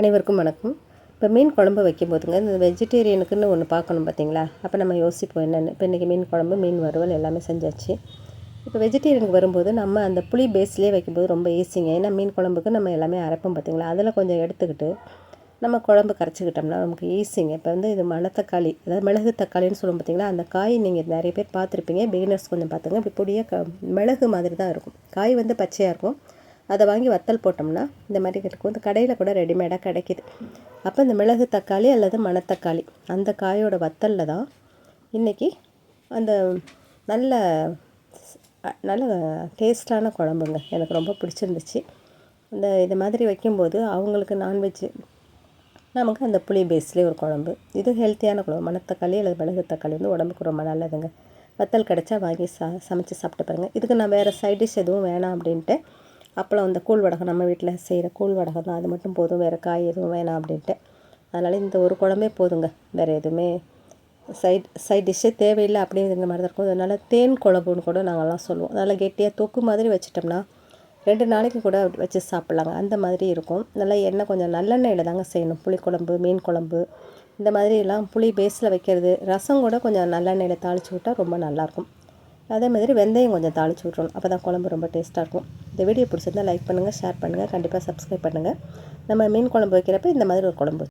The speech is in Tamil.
அனைவருக்கும் வணக்கம். இப்போ மீன் குழம்பு வைக்கும்போதுங்க இந்த வெஜிடேரியனுக்குன்னு ஒன்று பார்க்கணும் பார்த்தீங்களா அப்போ நம்ம யோசிப்போம் என்னென்னு. இப்போ இன்றைக்கி மீன் குழம்பு மீன் வறுவல் எல்லாமே செஞ்சாச்சு. இப்போ வெஜிடேரியனுக்கு வரும்போது நம்ம அந்த புளி பேஸ்லேயே வைக்கும்போது ரொம்ப ஈஸிங்க ஏன்னா மீன் குழம்புக்கு நம்ம எல்லாமே அரைப்போம் பார்த்தீங்களா அதில் கொஞ்சம் எடுத்துக்கிட்டு நம்ம குழம்பு கரைச்சிக்கிட்டோம்னா நமக்கு ஈஸிங்க இப்போ வந்து இது மணத்தக்காளி அதாவது மிளகு தக்காளின்னு சொல்லுவோம் பார்த்தீங்களா அந்த காய் நீங்கள் நிறைய பேர் பார்த்துருப்பீங்க. பிகினர்ஸ் கொஞ்சம் பார்த்துங்க இப்படி பொடியாக க மிளகு மாதிரி தான் இருக்கும். காய் வந்து பச்சையாக இருக்கும். அதை வாங்கி வத்தல் போட்டோம்னா இந்த மாதிரி இருக்கும். இந்த கடையில் கூட ரெடிமேடாக கிடைக்கிது. அப்போ இந்த மிளகு தக்காளி அல்லது மணத்தக்காளி அந்த காயோட வத்தலில் தான் இன்றைக்கி அந்த நல்ல நல்ல டேஸ்டான குழம்புங்க. எனக்கு ரொம்ப பிடிச்சிருந்துச்சு. இந்த இது மாதிரி வைக்கும்போது அவங்களுக்கு நான்வெஜ்ஜு நமக்கு அந்த புளி பேஸ்லேயே ஒரு குழம்பு. இது ஹெல்த்தியான குழம்பு. மணத்தக்காளி அல்லது மிளகு தக்காளி வந்து உடம்புக்கு ரொம்ப நல்லதுங்க. வத்தல் கிடச்சா வாங்கி சா சமைச்சு சாப்பிட்டு பாருங்கள் இதுக்கு நான் வேறு சைட் டிஷ் எதுவும் வேணாம் அப்படின்ட்டு அப்பளம் அந்த கூழ் வடகம் நம்ம வீட்டில் செய்கிற கூழ் வடகம் தான். அது மட்டும் போதும் வேறு காய் எதுவும் வேணாம் அப்படின்ட்டு. அதனால் இந்த ஒரு குழம்பே போதுங்க. வேறு எதுவுமே சைட் சைட் டிஷ்ஷே தேவையில்லை அப்படிங்கிற மாதிரி தான் இருக்கும். அதனால் தேன் குழம்புன்னு கூட நாங்கள்லாம் சொல்லுவோம். அதனால் கெட்டியாக தொக்கு மாதிரி வச்சிட்டோம்னா ரெண்டு நாளைக்கு கூட வச்சு சாப்பிட்லாங்க. அந்த மாதிரி இருக்கும். நல்லா எண்ணெய் கொஞ்சம் நல்லெண்ணெயில் தாங்க செய்யணும். புளிக்குழம்பு மீன் குழம்பு இந்த மாதிரிலாம் புளி பேஸில் வைக்கிறது ரசம் கூட கொஞ்சம் நல்லெண்ணெயில் தாளித்து விட்டால் ரொம்ப நல்லாயிருக்கும் அதே மாதிரி வெந்தயம் கொஞ்சம் தாளித்து விட்றணும் அப்போ தான் குழம்பு ரொம்ப டேஸ்ட்டாக இருக்கும். இந்த வீடியோ பிடிச்சிருந்தால் லைக் பண்ணுங்கள் ஷேர் பண்ணுங்கள் கண்டிப்பாக சப்ஸ்கிரைப் பண்ணுங்கள் நம்ம மீன் குழம்பு வைக்கிறப்ப இந்த மாதிரி ஒரு குழம்பு